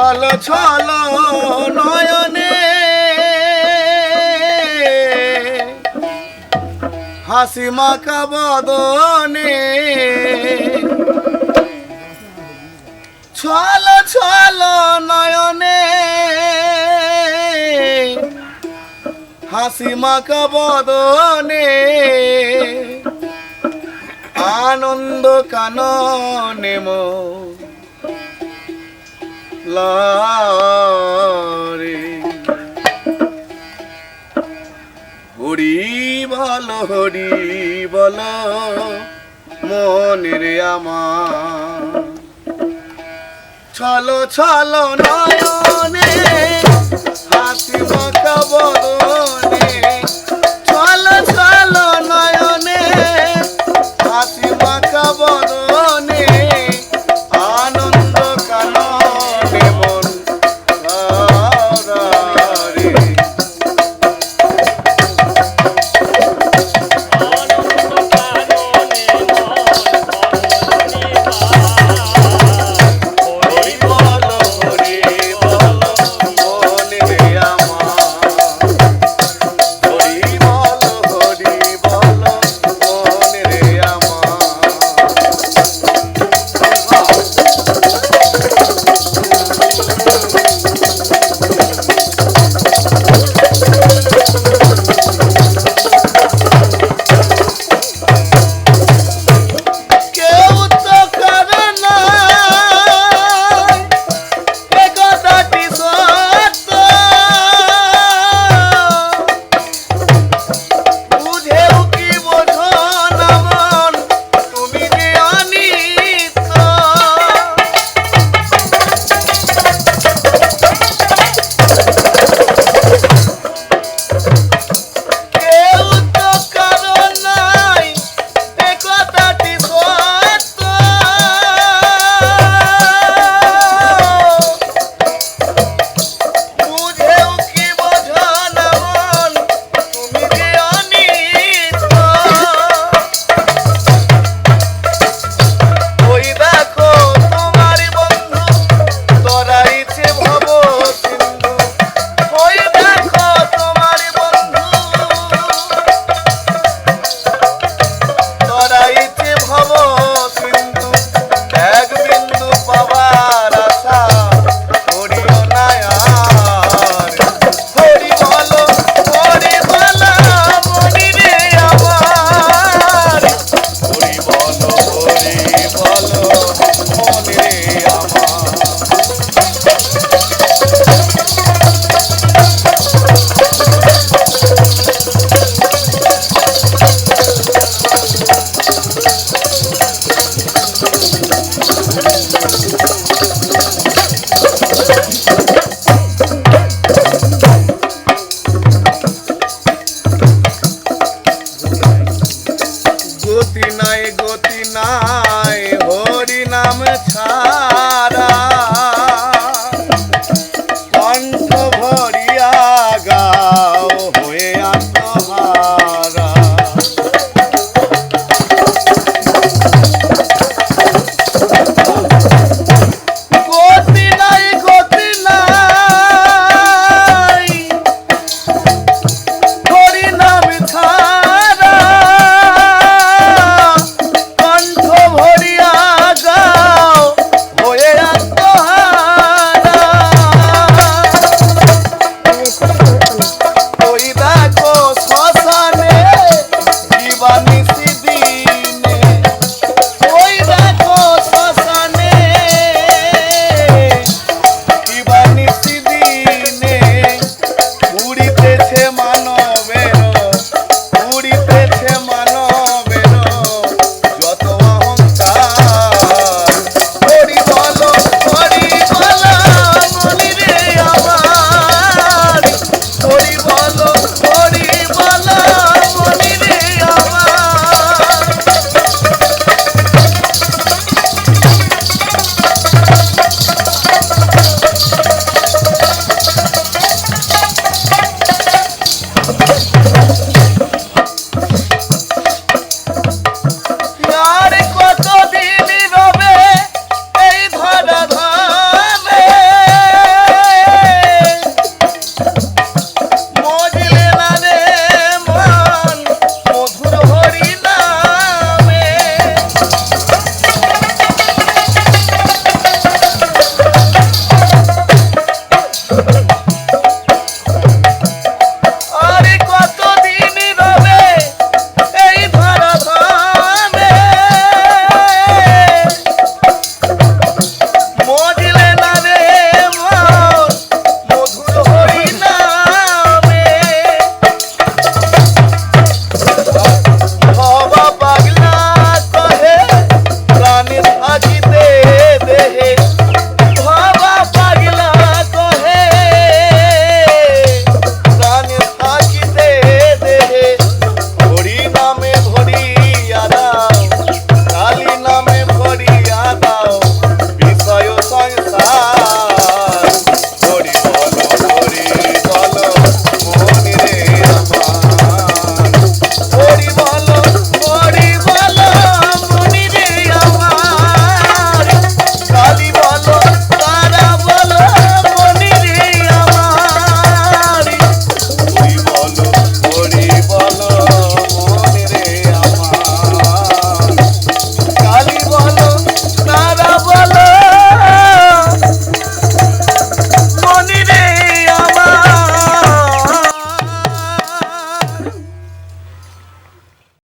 ছল ছল নয়নে। হাসি মাখা বদনে। ছল ছল নয়নে। হাসি মাখা বদনে। আনন্দ কাননে মো রে হরি ভালো হরি বল মনে রে আমার। ছলো ছলো নয়নে হাতি মাকা বদন